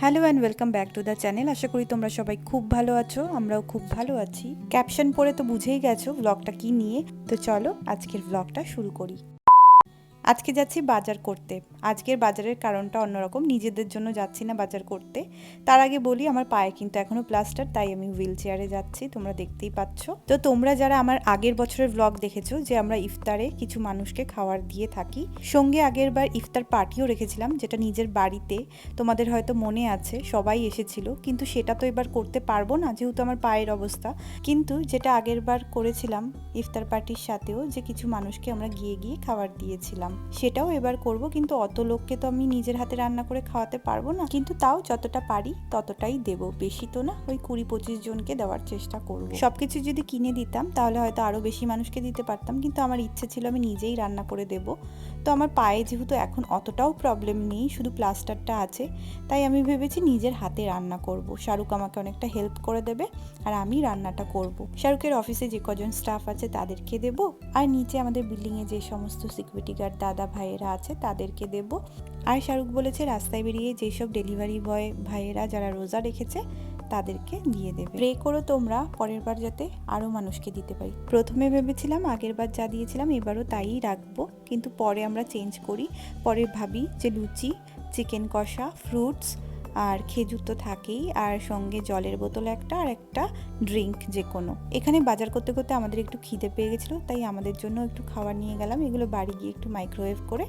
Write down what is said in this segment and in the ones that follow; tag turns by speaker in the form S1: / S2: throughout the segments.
S1: Hello and welcome back to the channel আশা করি তোমরা সবাই খুব ভালো আছো, আমরাও খুব ভালো আছি। ক্যাপশন পড়ে তো বুঝেই গেছো ব্লগটা কি নিয়ে? তো চলো আজকের ব্লগটা শুরু করি। আজকে যাচ্ছি বাজার করতে। আজকের বাজারের কারণটা অন্যরকম। নিজেদের জন্য যাচ্ছি না বাজার করতে। তার আগে বলি, আমার পায়ে কিন্তু এখনও প্লাস্টার, তাই আমি হুইল চেয়ারে যাচ্ছি। তোমরা দেখতেই পাচ্ছ। তো তোমরা যারা আমার আগের বছরের ব্লগ দেখেছ, যে আমরা ইফতারে কিছু মানুষকে খাবার দিয়ে থাকি, সঙ্গে আগের বার ইফতার পার্টিও রেখেছিলাম, যেটা নিজের বাড়িতে তোমাদের হয়তো মনে আছে, সবাই এসেছিল। কিন্তু সেটা তো এবার করতে পারব না, যেহেতু আমার পায়ের অবস্থা। কিন্তু যেটা আগের বার করেছিলাম ইফতার পার্টির সাথেও, যে কিছু মানুষকে আমরা গিয়ে গিয়ে খাবার দিয়েছিলাম। সেটাও এবার করব, কিন্তু অত লোককে তো আমি নিজের হাতে রান্না করে খাওয়াতে পারব না। কিন্তু তাও যতটা পারি ততটাই দেব। বেশি তো না, ওই কুড়ি পঁচিশ জনকে দেওয়ার চেষ্টা করব। সবকিছু যদি কিনে দিতাম, তাহলে হয়তো আরও বেশি মানুষকে দিতে পারতাম, কিন্তু আমার ইচ্ছে ছিল আমি নিজেই রান্না করে দেব। তো আমার পায়ে যেহেতু এখন অতটাও প্রবলেম নেই, শুধু প্লাস্টারটা আছে, তাই আমি ভেবেছি নিজের হাতে রান্না করব। শাহরুখ আমাকে অনেকটা হেল্প করে দেবে আর আমি রান্নাটা করব। শাহরুখের অফিসে যে কজন স্টাফ আছে তাদেরকে দেব আর নিচে আমাদের বিল্ডিংয়ে যে সমস্ত সিকিউরিটি গার্ড দাদা ভাইয়েরা আছে তাদেরকে দেব। আর শাহরুখ বলেছে রাস্তায় বেরিয়ে যেসব ডেলিভারি বয় ভাইয়েরা যারা রোজা রেখেছে তাদেরকে দিয়ে দেবে। প্রে করো তোমরা পরের বার যাতে আরও মানুষকে দিতে পারি। প্রথমে ভেবেছিলাম আগের বার যা দিয়েছিলাম এবারও তাই রাখব। কিন্তু পরে আমরা চেঞ্জ করি। পরে ভাবি যে লুচি চিকেন কষা ফ্রুটস আর খেজুর তো থাকেই, আর সঙ্গে জলের বোতল একটা আর একটা ড্রিঙ্ক যে কোনো। এখানে বাজার করতে করতে আমাদের একটু খিদে পেয়ে গেছিল, তাই আমাদের জন্য একটু খাবার নিয়ে গেলাম। এগুলো বাড়ি গিয়ে একটু মাইক্রোওয়েভ করে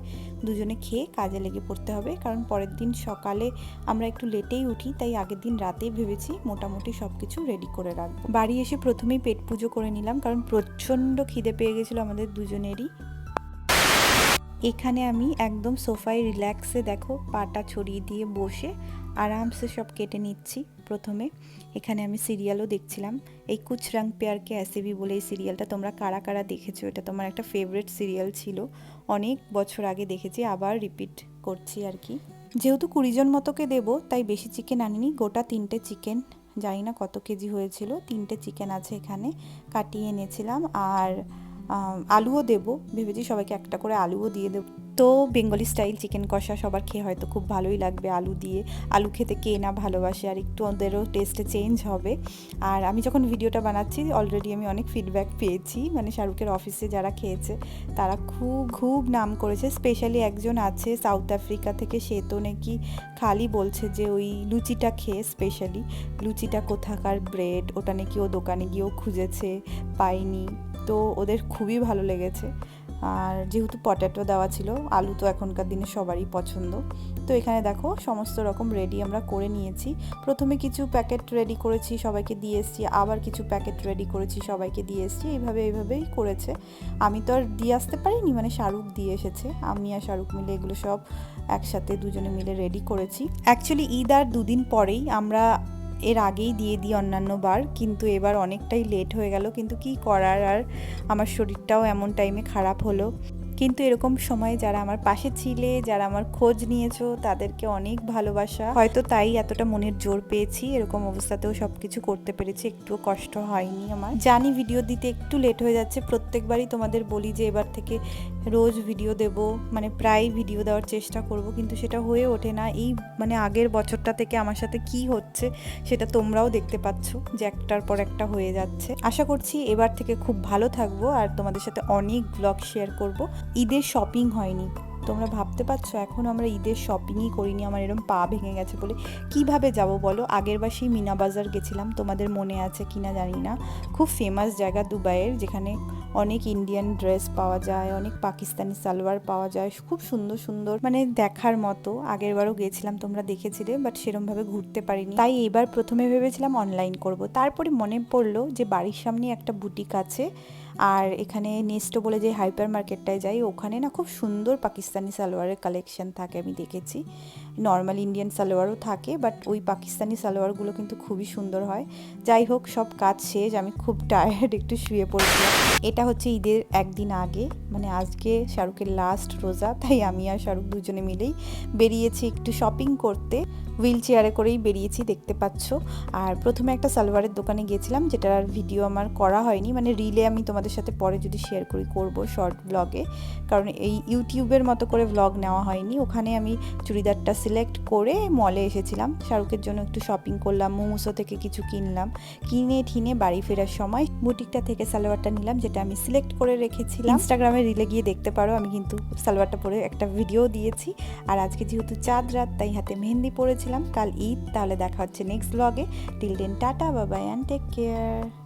S1: দুজনে খেয়ে কাজে লেগে পড়তে হবে, কারণ পরের দিন সকালে আমরা একটু লেটেই উঠি, তাই আগের দিন রাতেই ভেবেছি মোটামুটি সব কিছু রেডি করে রাখব। বাড়ি এসে প্রথমেই পেট পুজো করে নিলাম, কারণ প্রচণ্ড খিদে পেয়ে গেছিল আমাদের দুজনেরই। এখানে আমি একদম সোফায় রিল্যাক্সে দেখো, পাটা ছড়িয়ে দিয়ে বসে আরামসে সব কেটে নিচ্ছি প্রথমে। এখানে আমি সিরিয়ালও দেখছিলাম। এই কুচ রং পেয়ারকে অ্যাসিবি বলে এই সিরিয়ালটা তোমরা কারা কারা দেখেছ? এটা তোমার একটা ফেভারিট সিরিয়াল ছিল। অনেক বছর আগে দেখেছি, আবার রিপিট করছি আর কি। যেহেতু কুড়িজন মতোকে দেবো, তাই বেশি চিকেন আনিনি। গোটা তিনটে চিকেন জানি না কত কেজি হয়েছিল, তিনটে চিকেন আছে এখানে, কাটিয়ে এনেছিলাম। আর আলুও দেবো, ভেবেছি সবাইকে একটা করে আলুও দিয়ে দেবো তো বেঙ্গলি স্টাইল চিকেন কষা সবার খেয়ে হয়তো খুব ভালোই লাগবে। আলু দিয়ে আলু খেতে কে না ভালোবাসে আর একটু ওদেরও টেস্টে চেঞ্জ হবে। আর আমি যখন ভিডিওটা বানাচ্ছি অলরেডি আমি অনেক ফিডব্যাক পেয়েছি। মানে শাহরুখের অফিসে যারা খেয়েছে, তারা খুব খুব নাম করেছে। স্পেশালি একজন আছে সাউথ আফ্রিকা থেকে, সে তো নাকি খালি বলছে যে ওই লুচিটা খেয়ে স্পেশালি লুচিটা কোথাকার ব্রেড ওটা নাকি ও দোকানে গিয়েও খুঁজেছে পাইনি তো ওদের খুবই ভালো লেগেছে। আর যেহেতু পটেটো দেওয়া ছিল, আলু তো এখনকার দিনে সবারই পছন্দ। তো এখানে দেখো, সমস্ত রকম রেডি আমরা করে নিয়েছি। প্রথমে কিছু প্যাকেট রেডি করেছি, সবাইকে দিয়ে এসেছি। আবার কিছু প্যাকেট রেডি করেছি, সবাইকে দিয়ে এসেছি। এইভাবে, এইভাবেই করেছে। আমি তো আর দিয়ে আসতে পারিনি মানে শাহরুখ দিয়ে এসেছে। আমি আর শাহরুখ মিলে এগুলো সব একসাথে দুজনে মিলে রেডি করেছি। অ্যাকচুয়ালি ঈদ আর দুদিন পরেই আমরা এর আগেই দিয়ে দিই অন্যান্য বার, কিন্তু এবার অনেকটাই লেট হয়ে গেল, কিন্তু কি করার? আর আমার শরীরটাও এমন টাইমে খারাপ হলো। কিন্তু এরকম সময় যারা আমার পাশে ছিলে, যারা আমার খোঁজ নিয়েছো, তাদেরকে অনেক ভালোবাসা। হয়তো তাই এতটা মনের জোর পেয়েছি, এরকম অবস্থাতেও সব কিছু করতে পেরেছি, একটুও কষ্ট হয়নি আমার। জানি ভিডিও দিতে একটু লেট হয়ে যাচ্ছে, প্রত্যেকবারই তোমাদের বলি যে এবার থেকে রোজ ভিডিও দেব মানে প্রায় ভিডিও দেওয়ার চেষ্টা করব, কিন্তু সেটা হয়ে ওঠে না। এই মানে আগের বছরটা থেকে আমার সাথে কি হচ্ছে, সেটা তোমরাও দেখতে পাচ্ছ যে একটার পর একটা হয়ে যাচ্ছে। আশা করছি এবার থেকে খুব ভালো থাকব, আর তোমাদের সাথে অনেক ব্লগ শেয়ার করব। ঈদের শপিং হয়নি। তোমরা ভাবতে পারছ, এখন আমরা ঈদের শপিংই করিনি, আমার এরকম পা ভেঙে গেছে বলে। কীভাবে যাব বলো? আগের বার সেই মিনা বাজার গেছিলাম, তোমাদের মনে আছে কিনা জানি না। খুব ফেমাস জায়গা দুবাইয়ের, যেখানে অনেক ইন্ডিয়ান ড্রেস পাওয়া যায়, অনেক পাকিস্তানি সালোয়ার পাওয়া যায়, খুব সুন্দর সুন্দর মানে দেখার মতো। আগের বারও গেছিলাম, তোমরা দেখেছিলে বাট সেরমভাবে ঘুরতে পারিনি। তাই এবার প্রথমে ভেবেছিলাম অনলাইন করব। তারপরে মনে পড়ল যে বাড়ির সামনে একটা বুটিক আছে, আর এখানে নেস্টো বলে যে হাইপার মার্কেটটায় যাই, ওখানে না খুব সুন্দর পাকিস্তানি সালোয়ারের কালেকশন থাকে আমি দেখেছি। নর্মাল ইন্ডিয়ান সালোয়ারও থাকে বাট ওই পাকিস্তানি সালোয়ারগুলো কিন্তু খুবই সুন্দর হয়। যাই হোক, সব কাজ শেষ, আমি খুব টায়ার্ড একটু শুয়ে পড়েছিলাম। এটা হচ্ছে ঈদের একদিন আগে মানে আজকে শাহরুখের লাস্ট রোজা, তাই আমি আর শাহরুখ দুজনে মিলেই বেরিয়েছি একটু শপিং করতে। হুইল চেয়ারে করেই বেরিয়েছি, দেখতে পাচ্ছ। আর প্রথমে একটা সালোয়ারের দোকানে গিয়েছিলাম, যেটার ভিডিও আমার করা হয়নি মানে রিলে আমি তোমাদের সাথে পরে যদি শেয়ার করি, করব শর্ট ব্লগে কারণ এই ইউটিউবের মতো করে ব্লগ নেওয়া হয়নি। ওখানে আমি চুড়িদারটা সিলেক্ট করে মলে এসেছিলাম। শাহরুখের জন্য একটু শপিং করলাম মোমোসো থেকে কিছু কিনলাম। কিনে ঠিনে বাড়ি ফেরার সময় বুটিকটা থেকে সালোয়ারটা নিলাম, যেটা আমি সিলেক্ট করে রেখেছিলাম। ইনস্টাগ্রামে রিলে গিয়ে দেখতে পারো, আমি কিন্তু সালোয়ারটা পরে একটা ভিডিও দিয়েছি। আর আজকে যেহেতু চাঁদ রাত, তাই হাতে মেহেন্দি পরেছিলাম। কাল ঈদ, তাহলে দেখা হচ্ছে নেক্সট ব্লগে till then tata bye bye and take care